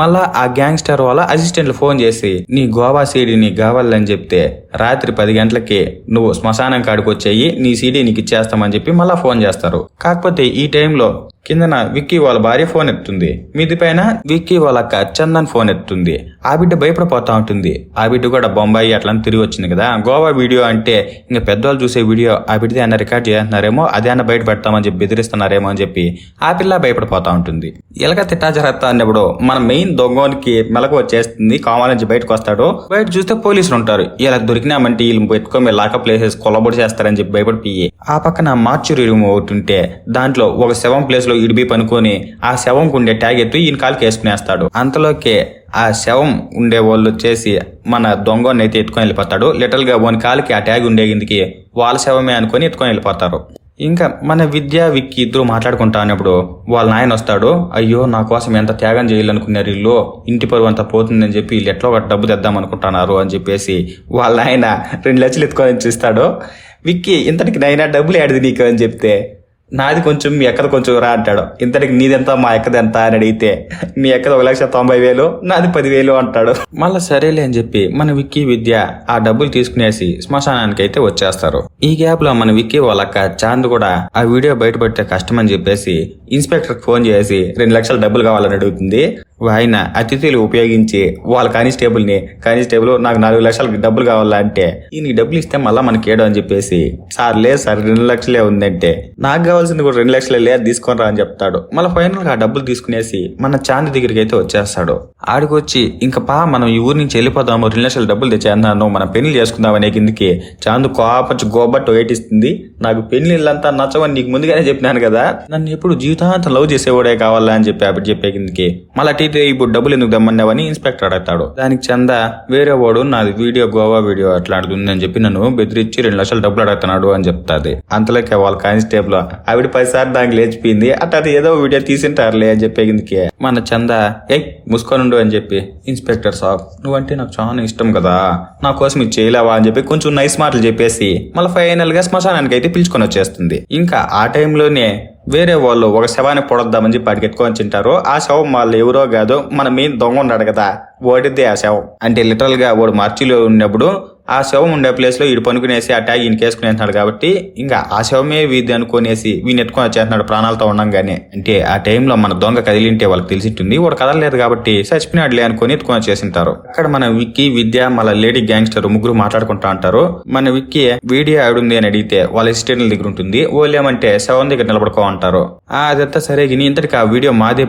మళ్ళా ఆ గ్యాంగ్స్టర్ వాళ్ళ అసిస్టెంట్లు ఫోన్ చేసి నీ గోవా సీడీని కావాలని చెప్తే రాత్రి పది గంటలకి నువ్వు శ్మశానం కాడికి వచ్చేయి నీ సీడీ నీకు ఇచ్చేస్తామని చెప్పి మళ్ళా ఫోన్ చేస్తారు. కాకపోతే ఈ టైంలో కిందన విక్కీ వాళ్ళ భార్య ఫోన్ ఎత్తుంది మీది పైన విక్కీ వాళ్ళ అక్క చందన్ ఫోన్ ఎత్తుంది ఆ బిడ్డ భయపడిపోతా ఉంటుంది. ఆ బిడ్డ కూడా బొంబాయి అట్లా తిరిగి వచ్చింది కదా. గోవా వీడియో అంటే ఇంకా పెద్దవాళ్ళు చూసే వీడియో ఆ బిడ్డది అన్న రికార్డ్ చేస్తున్నారేమో అదే అన్న బయట పెడతామని చెప్పి బెదిరిస్తున్నారేమో అని చెప్పి ఆ పిల్ల భయపడిపోతా ఉంటుంది. ఎలాగ తిట్టా జరగతా అన్నప్పుడు మన మెయిన్ దొంగోనికి మెలకు వచ్చేస్తుంది. కావాలని నుంచి బయటకు వస్తాడు. బయట చూస్తే పోలీసులు ఉంటారు. ఇలా దొరికినామంటే వీళ్ళు పెట్టుకొని లాకప్ ప్లేసెస్ కొలబడి చేస్తారని చెప్పి భయపడిపోయి ఆ పక్కన మార్చురీ రూమ్ ఒకటి ఉంటే దాంట్లో ఒక శవం ప్లేస్లో ఇడిబి పనుకొని ఆ శవంకు ఉండే ట్యాగ్ ఎత్తి ఈయన కాలికి వేసుకునేస్తాడు అంతలోకే ఆ శవం ఉండే వాళ్ళు వచ్చేసి మన దొంగని అయితే ఎత్తుకొని వెళ్ళిపోతాడు. లిటరల్గా వన్ కాలికి ఆ ట్యాగ్ ఉండే కిందికి వాళ్ళ శవమే అనుకొని ఎత్తుకొని వెళ్ళిపోతారు. ఇంకా మన విద్య విక్కి ఇద్దరు మాట్లాడుకుంటా అన్నప్పుడు వాళ్ళ నాయన వస్తాడు. అయ్యో నా కోసం ఎంత త్యాగం చేయాలనుకున్నారు వీళ్ళు ఇంటి పరువు అంతా పోతుందని చెప్పి వీళ్ళు ఎట్లా ఒక డబ్బు తెద్దాం అనుకుంటున్నారు? అని చెప్పేసి వాళ్ళ నాయన రెండు లక్షలు ఎత్తుకొని చూస్తాడు విక్కి ఇంతటికి నైనా డబ్బులు ఏడది నీకు? అని చెప్తే నాది కొంచెం మీ ఎక్కద కొంచెం రా అంటాడు. ఇంతటికి నీదెంత మా ఎక్కద ఎంత అని అడిగితే మీ ఎక్కద ఒక లక్ష తొంభై వేలు నాది పదివేలు అంటాడు. మళ్ళా సరేలే అని చెప్పి మన విక్కీ విద్య ఆ డబ్బులు తీసుకునేసి శ్మశానానికి అయితే వచ్చేస్తారు. ఈ గ్యాప్లో మన విక్కీ వాళ్ళక్క చాంద్ కూడా ఆ వీడియో బయటపడితే కష్టం అని చెప్పేసి ఇన్స్పెక్టర్ ఫోన్ చేసి రెండు లక్షల డబ్బులు కావాలని అడుగుతుంది. ఆయన అతిథులు ఉపయోగించి వాళ్ళ కానిస్టేబుల్ని కానిస్టేబుల్ నాకు నాలుగు లక్షలకి డబ్బులు కావాలంటే ఈ డబ్బులు ఇస్తే మళ్ళా మనకి ఏడు అని చెప్పేసి సార్ లేదు సార్ రెండు లక్షలే ఉందంటే నాకు కావాల్సింది కూడా రెండు లక్షలే లేదు తీసుకొని రా అని చెప్తాడు. మళ్ళీ ఫైనల్గా ఆ డబ్బులు తీసుకునేసి మన చాంద్ దగ్గరికి అయితే వచ్చేస్తాడు. ఆడికి వచ్చి ఇంకా పా మనం ఈ ఊరి నుంచి వెళ్ళిపోదాము రెండు లక్షల డబ్బులు తెచ్చేస్తున్నాను మనం పెళ్ళి చేసుకుందాం అనే కిందకి చాంద్ కోపచ్చు గోబట్టు వేటిస్తుంది నాకు పెళ్ళిళ్ళంతా నచ్చవని నీకు ముందుగానే చెప్పినాను కదా నన్ను ఎప్పుడు జీవితాంతం లవ్ చేసేవాడే కావాలా? అని చెప్పి అప్పుడు చెప్పే కిందకి మళ్ళీ అయితే ఇప్పుడు డబ్బులు ఎందుకు దమ్మన్నావని ఇన్స్పెక్టర్ అడుగుతాడు. దానికి చంద వేరే వాడు నాది వీడియో గోవా వీడియో అట్లాంటిది అని చెప్పి నన్ను బెదిరించి రెండు లక్షలు డబ్బులు అడుగుతున్నాడు అని చెప్తాది. అంతలోకే వాళ్ళ కానిస్టేబుల్ ఆవిడ పదిసార్లు దానికి లేచిపోయింది అట్లా ఏదో వీడియో తీసింటారులే అని చెప్పే మన చంద ఏ ముసుకొనుండు అని చెప్పి ఇన్స్పెక్టర్ సాబ్ నువ్వంటే నాకు చాలా ఇష్టం కదా నా కోసం ఇది చేయలేవా అని చెప్పి కొంచెం నైస్ మాటలు చెప్పేసి మళ్ళీ ఫైనల్గా శ్మశానానికి అయితే పిలుచుకొని వచ్చేస్తుంది. ఇంకా ఆ టైంలోనే వేరే వాళ్ళు ఒక శవాన్ని పొడద్దామని చెప్పి అడిగెట్టుకొని తింటారు ఆ శవం వాళ్ళు ఎవరో కాదు మన మీద దొంగ ఉన్నాడు కదా. ఓడిద్ది ఆ శవం. అంటే లిటరల్గా వాడు మార్చిలో ఉన్నప్పుడు ఆ శవం ఉండే ప్లేస్లో వీడు పనుకునేసి ఆ ట్యాగ్ ఈయన కాబట్టి ఇంకా ఆ శవమే వీధి అనుకునేసి వీని ఎత్తుకొని వచ్చేస్తున్నాడు ప్రాణాలతో ఉండంగానే. అంటే ఆ టైంలో మన దొంగ కదిలింటే వాళ్ళకి తెలిసింటుంది. వాడు కదలలేదు కాబట్టి చచ్చిపోయినాడులే అనుకొని ఎత్తుకొని వచ్చేసింటారు. అక్కడ మన విక్కీ విద్య మళ్ళీ లేడీ గ్యాంగ్స్టర్ ముగ్గురు మాట్లాడుకుంటా అంటారు మన విక్కీ వీడియో ఆడుంది అని అడిగితే వాళ్ళ అసిస్టెంట్ల దగ్గర ఉంటుంది. ఓలేమంటే ఏమంటే శవం దగ్గర నిలబడుకో అంటారు. అదంతా సరే గిని ఇంతటికి ఆ వీడియో మాదే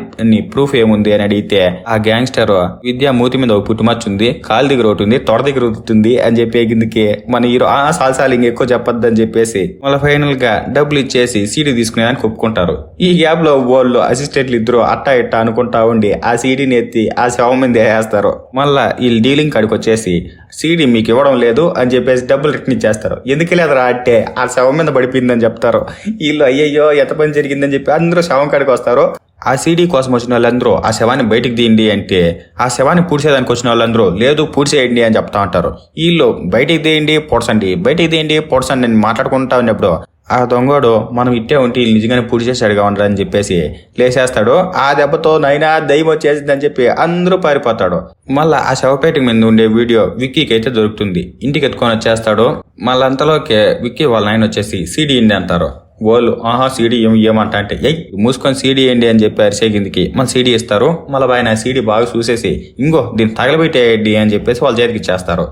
ప్రూఫ్ ఏముంది అని అడిగితే ఆ గ్యాంగ్స్టర్ విద్య మూతి మీద ఒక పుట్టుమచ్చ ఉంది కాలు దగ్గర ఒకటి ఉంది తొడ దగ్గర ఒకటి ఉంది అని చెప్పి కిందకి మన హీరో ఆ సాల్సాలు ఇంకెక్కువ చెప్పొద్దు అని చెప్పేసి మళ్ళీ ఫైనల్గా డబ్బులు ఇచ్చేసి సీడీ తీసుకునేదానికి ఒప్పుకుంటారు. ఈ గ్యాప్లో వాళ్ళు అసిస్టెంట్లు ఇద్దరు అట్టా ఇట్టా అనుకుంటా ఉండి ఆ సీడీని ఎత్తి ఆ శవం మీద వేస్తారు మళ్ళా వీళ్ళు డీలింగ్ కాడికి వచ్చేసి సీడీ మీకు ఇవ్వడం లేదు అని చెప్పేసి డబ్బులు రిటర్న్ ఇచ్చేస్తారు. ఎందుకు లేదురా అంటే ఆ శవం మీద పడిపోయిందని చెప్తారు. వీళ్ళు అయ్యయ్యో ఎంత పని జరిగిందని చెప్పి అందరూ శవం కాడికి వస్తారు. ఆ సీడీ కోసం వచ్చిన వాళ్ళందరూ ఆ శవాన్ని బయటికి తీయండి అంటే ఆ శవాన్ని పూడ్చేదానికి వచ్చిన వాళ్ళందరూ లేదు పూడ్చేయండి అని చెప్తా ఉంటారు. వీళ్ళు బయటికి తీయండి పొడసండి బయటికి తీయండి పొడసండి అని మాట్లాడుకుంటా ఉన్నప్పుడు ఆ దొంగడు మనం ఇట్టే ఉంటే వీళ్ళు నిజంగానే పూడి చేశాడు కావండి అని చెప్పేసి లేచేస్తాడు ఆ దెబ్బతో నైనా దయ్యం వచ్చేసింది అని చెప్పి అందరూ పారిపోతాడు. మళ్ళా ఆ శవపేట మీద ఉండే వీడియో విక్కీకి అయితే దొరుకుతుంది. ఇంటికి ఎత్తుకొని వచ్చేస్తాడు. మళ్ళీ అంతలోకే విక్కీ వాళ్ళ నాయన వచ్చేసి సీడీ ఇండి అంటారు. వాళ్ళు ఆహా సీడీ ఏం ఇవ్వమంట అంటే ఎయ్ మూసుకొని సీడీ ఏంటి? అని చెప్పి అరిసే కిందికి మన సీడీ ఇస్తారు మళ్ళీ ఆయన సీడీ బాగా చూసేసి ఇంకో దీన్ని తగలబెట్టేయండి అని చెప్పేసి వాళ్ళ చేతికి ఇచ్చేస్తారు.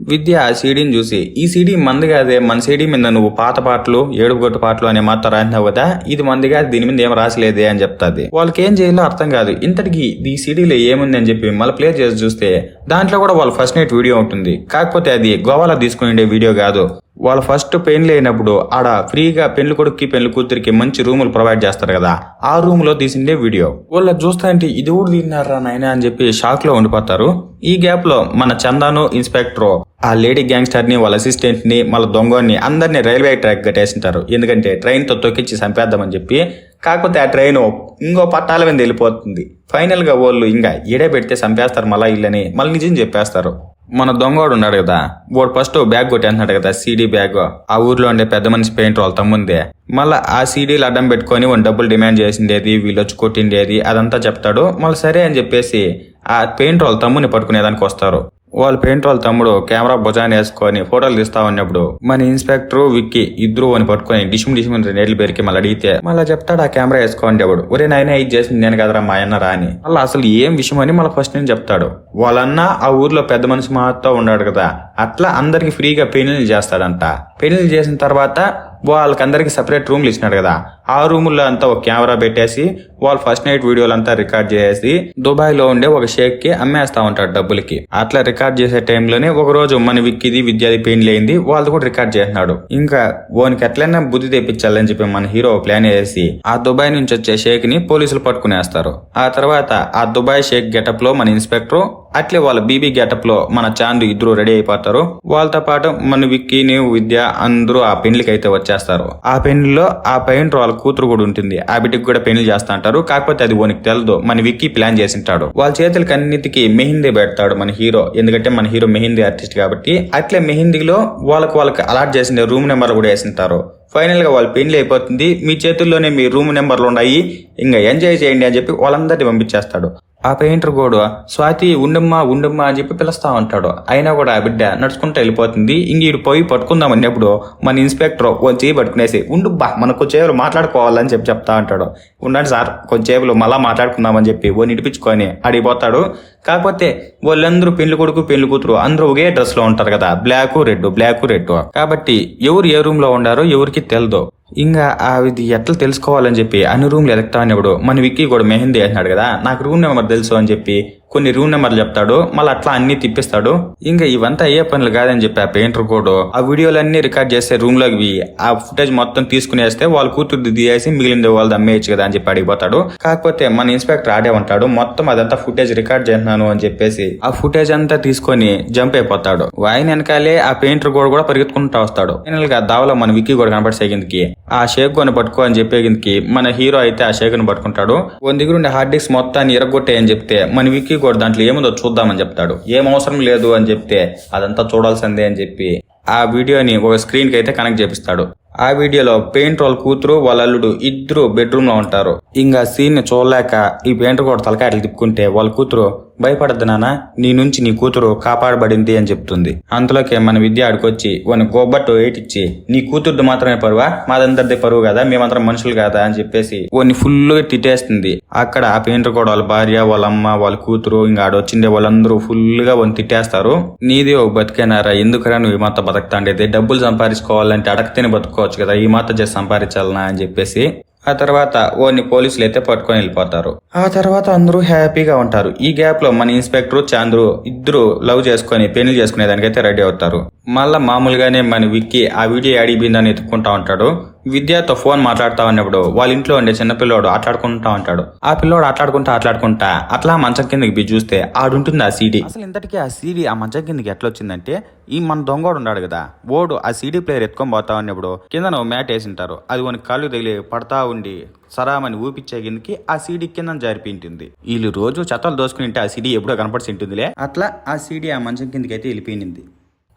విద్య ఆ సీడీని చూసి ఈ సీడీ మంది కాదే మన సీడీ మీద నువ్వు పాత పాటలు ఏడుగొట్టు పాటలు అనే మాత్రం రాసినావు కదా ఇది మంది కాదు దీని మీద ఏం రాసలేదే అని చెప్తాది. వాళ్ళకి ఏం చేయాలో అర్థం కాదు. ఇంతటికి ఈ సీడీలో ఏముంది అని చెప్పి మళ్ళీ ప్లే చేసి చూస్తే దాంట్లో కూడా వాళ్ళ ఫస్ట్ నైట్ వీడియో ఉంటుంది. కాకపోతే అది గోవాలో తీసుకుని వీడియో కాదు. వాళ్ళ ఫస్ట్ పెళ్ళి అయినప్పుడు ఆడ ఫ్రీగా పెళ్ళి కొడుక్కి పెళ్ళి కూతురికి మంచి రూములు ప్రొవైడ్ చేస్తారు కదా ఆ రూమ్లో తీసిండే వీడియో వాళ్ళు చూస్తా అంటే ఇది కూడా తిన్నారా నాయన? అని చెప్పి షాక్లో ఉండిపోతారు. ఈ గ్యాప్లో మన చందాను ఇన్స్పెక్టర్ ఆ లేడీ గ్యాంగ్స్టర్ని వాళ్ళ అసిస్టెంట్ని వాళ్ళ దొంగని అందరినీ రైల్వే ట్రాక్ కట్టేసింటారు. ఎందుకంటే ట్రైన్తో తొక్కించి చంపేద్దామని చెప్పి. కాకపోతే ఆ ట్రైన్ ఇంకో పట్టాల మీద వెళ్ళిపోతుంది. ఫైనల్గా వాళ్ళు ఇంకా ఎడే పెడితే చంపేస్తారు మళ్ళా ఇల్లని మళ్ళీ నిజం చెప్పేస్తారు. మన దొంగోడు ఉన్నాడు కదా. వాడు ఫస్ట్ బ్యాగ్ కొట్టేస్తున్నాడు కదా సీడీ బ్యాగ్ ఆ ఊర్లో ఉండే పెద్ద మనిషి పెయింటర్ వాళ్ళ తమ్ముందే. మళ్ళీ ఆ సీడీలు అడ్డం పెట్టుకొని వాడు డబ్బులు డిమాండ్ చేసిండేది వీళ్ళు వచ్చి కొట్టిండేది అదంతా చెప్తాడు. మళ్ళీ సరే అని చెప్పేసి ఆ పెయింటర్ వాళ్ళ తమ్ముని పట్టుకునేదానికి వస్తారు. వాళ్ళ పెయింటర్ వాళ్ళ తమ్ముడు కెమెరా భుజాన్ని వేసుకొని ఫోటోలు తీస్తా ఉన్నప్పుడు మన ఇన్స్పెక్టర్ విక్కి ఇద్దరు అని పట్టుకొని డిషుమ్ డిషుమ్ నేర్లు పేరుకి మళ్ళీ అడిగితే మళ్ళీ చెప్తాడు ఆ కెమెరా వేసుకోండి ఎవడు ఒరే నాయన ఇది చేసింది నేను కదరా మా అన్న రాని మళ్ళీ అసలు ఏం విషయం అని మళ్ళీ ఫస్ట్ నేను చెప్తాడు. వాళ్ళన్న ఆ ఊర్లో పెద్ద మనిషి మాతో ఉన్నాడు కదా అట్లా అందరికి ఫ్రీగా పెళ్ళి చేస్తాడంట. పెళ్ళి చేసిన తర్వాత వాళ్ళకందరికి సపరేట్ రూమ్లు ఇచ్చినాడు కదా. ఆ రూముల్లో అంతా ఒక కెమెరా పెట్టేసి వాళ్ళు ఫస్ట్ నైట్ వీడియోలు అంతా రికార్డ్ చేసి దుబాయ్లో ఉండే ఒక షేక్కి అమ్మేస్తా ఉంటాడు డబ్బులకి. అట్లా రికార్డ్ చేసే టైంలోనే ఒక రోజు మన విక్కిది విద్యాది పెయిన్లు అయింది వాళ్ళు కూడా రికార్డ్ చేస్తున్నాడు. ఇంకా ఓనికి ఎట్లయినా బుద్ధి తెప్పించాలని చెప్పి మన హీరో ప్లాన్ వేసి ఆ దుబాయ్ నుంచి వచ్చే షేక్ని పోలీసులు పట్టుకునేస్తారు. ఆ తర్వాత ఆ దుబాయ్ షేక్ గెటప్లో మన ఇన్స్పెక్టర్ అట్లే వాళ్ళ బీబీ గెటప్లో మన చాందు ఇద్దరు రెడీ అయిపోతారు. వాళ్ళతో పాటు మన విక్కీని విద్య అందరూ ఆ పెళ్ళికి అయితే వచ్చేస్తారు. ఆ పెళ్ళిలో ఆ పెయింటర్ వాళ్ళ కూతురు కూడా ఉంటుంది. ఆ బిడ్డకి కూడా పెళ్ళి చేస్తా అంటారు కాకపోతే అది ఓనికి తెలదు. మన విక్కీ ప్లాన్ చేసింటాడు. వాళ్ళ చేతులకి అన్నిటికి మెహిందీ పెడతాడు మన హీరో. ఎందుకంటే మన హీరో మెహిందీ ఆర్టిస్ట్ కాబట్టి అట్లే మెహిందీలో వాళ్ళకి వాళ్ళకి అలాట్ చేసిన రూమ్ నెంబర్ కూడా వేసింటారు. ఫైనల్గా వాళ్ళ పెళ్ళి అయిపోతుంది. మీ చేతుల్లోనే మీ రూమ్ నెంబర్లు ఉన్నాయి. ఇంకా ఎంజాయ్ చేయండి అని చెప్పి వాళ్ళందరినీ పంపించేస్తాడు. ఆ పెయింటర్ కూడా స్వాతి ఉండమ్మా ఉండమ్మా అని చెప్పి పిలుస్తా ఉంటాడు. అయినా కూడా ఆ బిడ్డ నడుచుకుంటూ వెళ్ళిపోతుంది. ఇంకీడు పోయి పట్టుకుందాం అన్నప్పుడు మన ఇన్స్పెక్టర్ కొంచెం చేయి పట్టుకునేసి ఉండు బా మనకు కొంచెంసేపు మాట్లాడుకోవాలని చెప్పి చెప్తా ఉంటాడు. ఉండండి సార్ కొంచెంసేపులో మళ్ళా మాట్లాడుకుందామని చెప్పి ఓ నిడిపించుకొని అడిగిపోతాడు. కాకపోతే వాళ్ళందరూ పెళ్ళి కొడుకు పెళ్ళి కూతురు అందరూ ఒకే డ్రెస్లో ఉంటారు కదా. బ్లాక్ రెడ్ బ్లాక్ రెడ్ కాబట్టి ఎవరు ఏ రూమ్లో ఉండారో ఎవరికి తెలదు. ఇంకా అది ఎట్లా తెలుసుకోవాలని చెప్పి అన్ని రూమ్లు ఎలక్ట్రాన్ అనేప్పుడు మన విక్కీ కూడా మెహందీ అంటున్నాడు కదా. నాకు రూమ్ నెంబర్ తెలుసు అని చెప్పి కొన్ని రూమ్ నెంబర్లు చెప్తాడు మళ్ళీ అట్లా అన్ని తిప్పిస్తాడు. ఇంకా ఇవంతా అయ్యే పనులు కాదని చెప్పి ఆ పెయింటర్ కూడా ఆ వీడియోలన్నీ రికార్డ్ చేస్తే రూమ్లోకి ఆ ఫుటేజ్ మొత్తం తీసుకునేస్తే వాళ్ళు కూతురు తీసేసి మిగిలింది వాళ్ళది అమ్మేయచ్చు కదా అని చెప్పి అడిగిపోతాడు కాకపోతే మన ఇన్స్పెక్టర్ ఆడే ఉంటాడు మొత్తం అదంతా ఫుటేజ్ రికార్డ్ చేస్తున్నాను అని చెప్పేసి ఆ ఫుటేజ్ అంతా తీసుకొని జంప్ అయిపోతాడు. ఆయన వెనకాలే ఆ పెయింటర్ కూడా కూడా పరిగెత్తుకుంటూ వస్తాడు. ఫైనల్గా దావలో మన విక్కీ కూడా కనపడేగిందికి ఆ షేక్ కొని పట్టుకో అని చెప్పేగిందికి మన హీరో అయితే ఆ షేక్ని పట్టుకుంటాడు. వన్ దగ్గర ఉండే హార్డ్ డిస్క్ మొత్తాన్ని ఇరగొట్టే అని చెప్తే మన విక్కీ ఇంకోటి దాంట్లో ఏముందో చూద్దామని చెప్తాడు. ఏం అవసరం లేదు అని చెప్తే అదంతా చూడాల్సిందే అని చెప్పి ఆ వీడియోని ఒక స్క్రీన్కి అయితే కనెక్ట్ చేపిస్తాడు. ఆ వీడియోలో పెయింట్ వాళ్ళ కూతురు వాళ్ళ అల్లుడు ఇద్దరు బెడ్రూమ్లో ఉంటారు. ఇంకా సీన్ని చూడలేక ఈ పెయింటర్ కూడా తలకాయలు తిప్పుకుంటే వాళ్ళ కూతురు భయపడద్దు నాన్న నీ నుంచి నీ కూతురు కాపాడబడింది అని చెప్తుంది. అంతలోకే మన విద్య ఆడికొచ్చి వాని గొబ్బట్టు ఏటిచ్చి నీ కూతురుది మాత్రమే పరువా? మాదందరిది పరువు కదా మేమందరం మనుషులు కదా అని చెప్పేసి వాని ఫుల్గా తిట్టేస్తుంది. అక్కడ ఆ పెయింటర్ కూడా వాళ్ళ భార్య వాళ్ళ అమ్మ వాళ్ళ కూతురు ఇంకా ఆడొచ్చిండే వాళ్ళందరూ ఫుల్గా వాని తిట్టేస్తారు. నీది ఒక బతికేనారా? ఎందుకురా నువ్వు ఈ మాత బతకతాండేది? డబ్బులు సంపాదించుకోవాలంటే అడగతేనే బతుకోవచ్చు కదా ఈ మాత చేసి సంపాదించాలనా అని చెప్పేసి ఆ తర్వాత ఓన్ని పోలీసులు అయితే పట్టుకొని వెళ్ళిపోతారు. ఆ తర్వాత అందరూ హ్యాపీగా ఉంటారు. ఈ గ్యాప్లో మన ఇన్స్పెక్టర్ చాంద్రు ఇద్దరు లవ్ చేసుకొని పెళ్ళి చేసుకునేదానికైతే రెడీ అవుతారు. మళ్ళా మామూలుగానే మన విక్కీ ఆ వీడియో అడిగిపోయిందని ఎత్తుకుంటా ఉంటాడు. విద్యతో ఫోన్ మాట్లాడుతా ఉన్నప్పుడు వాళ్ళ ఇంట్లో ఉండే చిన్నపిల్లోడు ఆట్లాడుకుంటా ఉంటాడు. ఆ పిల్లోడు ఆట్లాడుకుంటా ఆట్లాడుకుంటా అట్లా మంచం కిందకి బి చూస్తే ఆడుంటుంది ఆ సీడీ. అసలు ఇంతటికి ఆ సీడీ ఆ మంచం కిందకి ఎట్లా వచ్చిందంటే ఈ మన దొంగోడు ఉన్నాడు కదా ఓడు ఆ సీడీ ప్లేయర్ ఎత్తుకొని పోతా ఉన్నప్పుడు కింద మ్యాట్ వేసింటారు. అది కొన్ని కాళ్ళు తగిలి పడతా ఉండి సరామని ఊపిచ్చే కిందకి ఆ సీడీ కింద జారిపోయింటుంది వీళ్ళు రోజు చెత్తలు దోసుకుని ఉంటే ఆ సీడీ ఎప్పుడో కనపడిసి ఉంటుందిలే. అట్లా ఆ సీడీ ఆ మంచం కిందకి అయితే వెళ్ళిపోయింది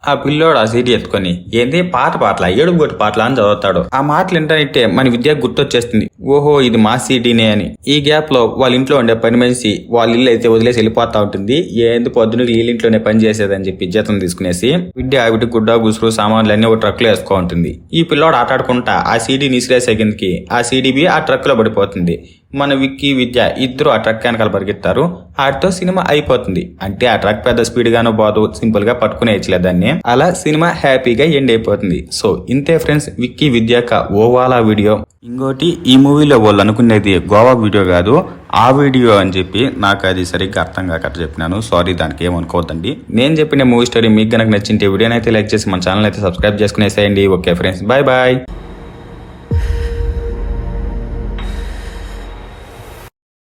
ఆ పిల్లోడు ఆ సీడీ ఎత్తుకొని ఏంది? పాట పాటల? ఏడుపు పాటల? అని చదువుతాడు. ఆ మాటలు ఏంటంటే మన విద్య గుర్తొచ్చేస్తుంది. ఓహో ఇది మా సీటీనే అని. ఈ గ్యాప్లో వాళ్ళ ఇంట్లో ఉండే పని మనిషి వాళ్ళ ఇల్లు అయితే వదిలేసి వెళ్ళిపోతా ఉంటుంది. ఏంది పొద్దున వీళ్ళ ఇంట్లోనే పని చేసేదని చెప్పి జీతం తీసుకునేసి విద్య ఆవిడ గుడ్డ గుసురు సామాన్లు అన్ని ఒక ట్రక్లో వేసుకో ఉంటుంది ఈ పిల్లోడు ఆటాడుకుంటా ఆ సీడీ నిసిరేసే కిందకి ఆ సీడీ ఆ ట్రక్లో పడిపోతుంది. మన విక్కీ విద్య ఇద్దరు ఆ ట్రక్ వెనకాల పరిగెత్తారు. ఆటితో సినిమా అయిపోతుంది. అంటే ఆ ట్రక్ పెద్ద స్పీడ్ గాను బాదు సింపుల్గా పట్టుకునేయచ్చలే దాన్ని. అలా సినిమా హ్యాపీగా ఎండ్ అయిపోతుంది. సో ఇంతే ఫ్రెండ్స్ విక్కీ విద్యాక ఓవాలా వీడియో. ఇంకోటి ఈ మూవీలో వాళ్ళు అనుకునేది గోవా వీడియో కాదు. ఆ వీడియో అని చెప్పి నాకు అది సరిగ్గా అర్థం కాక చెప్పినాను. సారీ దానికి ఏమనుకోవద్దండి నేను చెప్పిన మూవీ స్టోరీ మీకు కనుక నచ్చింటే వీడియోనైతే లైక్ చేసి మన ఛానల్ అయితే subscribe చేసుకునేసేయండి. Okay friends bye bye.